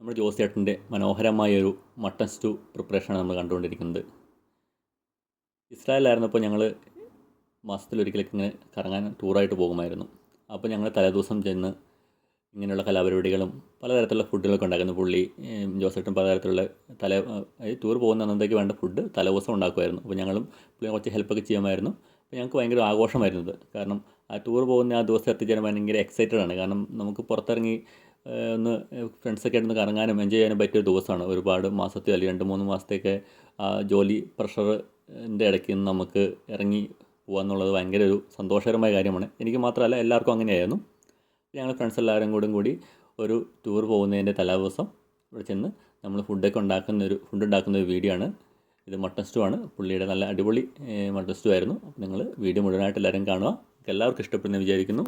നമ്മുടെ ജോസേട്ടന്റെ മനോഹരമായൊരു mutton stew പ്രിപ്പറേഷനാണ് നമ്മൾ കണ്ടുകൊണ്ടിരിക്കുന്നത്. ഇസ്രായേലായിരുന്നപ്പോൾ ഞങ്ങൾ മാസത്തിലൊരിക്കലൊക്കെ ഇങ്ങനെ കറങ്ങാൻ ടൂറായിട്ട് പോകുമായിരുന്നു. അപ്പോൾ ഞങ്ങൾ തലേദിവസം ചെന്ന് ഇങ്ങനെയുള്ള കലാപരിപാടികളും പലതരത്തിലുള്ള ഫുഡുകളൊക്കെ ഉണ്ടാക്കുന്നു പുള്ളി ജോസേട്ടും പലതരത്തിലുള്ള തല ടൂർ പോകുന്ന അന്നത്തേക്ക് വേണ്ട ഫുഡ് തലേദിവസം ഉണ്ടാക്കുമായിരുന്നു. അപ്പോൾ ഞങ്ങളും പുള്ളി കുറച്ച് ഹെൽപ്പൊക്കെ ചെയ്യുമായിരുന്നു. അപ്പോൾ ഞങ്ങൾക്ക് ഭയങ്കര ആഘോഷമായിരുന്നത്. കാരണം ആ ടൂർ പോകുന്ന ആ ദിവസം എത്തിച്ചേരാൻ ഭയങ്കര എക്സൈറ്റഡ് ആണ്. കാരണം നമുക്ക് പുറത്തിറങ്ങി ഒന്ന് ഫ്രണ്ട്സൊക്കെ ആയിട്ട് ഒന്ന് കറങ്ങാനും എൻജോയ് ചെയ്യാനും പറ്റിയ ഒരു ദിവസമാണ്. ഒരുപാട് മാസത്തെ അല്ലെങ്കിൽ രണ്ട് മൂന്ന് മാസത്തേക്ക് ആ ജോലി പ്രഷറിന്റെ ഇടയ്ക്ക് നിന്ന് നമുക്ക് ഇറങ്ങി പോകാന്നുള്ളത് ഭയങ്കര ഒരു സന്തോഷകരമായ കാര്യമാണ്. എനിക്ക് മാത്രമല്ല എല്ലാവർക്കും അങ്ങനെയായിരുന്നു. ഞങ്ങൾ ഫ്രണ്ട്സ് എല്ലാവരും കൂടെ കൂടി ഒരു ടൂർ പോകുന്നതിന്റെ തലേദിവസം ഇവിടെ ചെന്ന് നമ്മൾ ഫുഡൊക്കെ ഉണ്ടാക്കുന്ന ഒരു ഫുഡ് ഉണ്ടാക്കുന്ന ഒരു വീഡിയോ ആണ്. ഇത് മട്ടൺ സ്റ്റൂ ആണ്. പുള്ളിയുടെ നല്ല അടിപൊളി മട്ടൺ സ്റ്റൂ ആയിരുന്നു. അപ്പോൾ നിങ്ങൾ വീഡിയോ മുഴുവനായിട്ട് എല്ലാവരും കാണുക. എല്ലാവർക്കും ഇഷ്ടപ്പെടുമെന്ന് വിചാരിക്കുന്നു.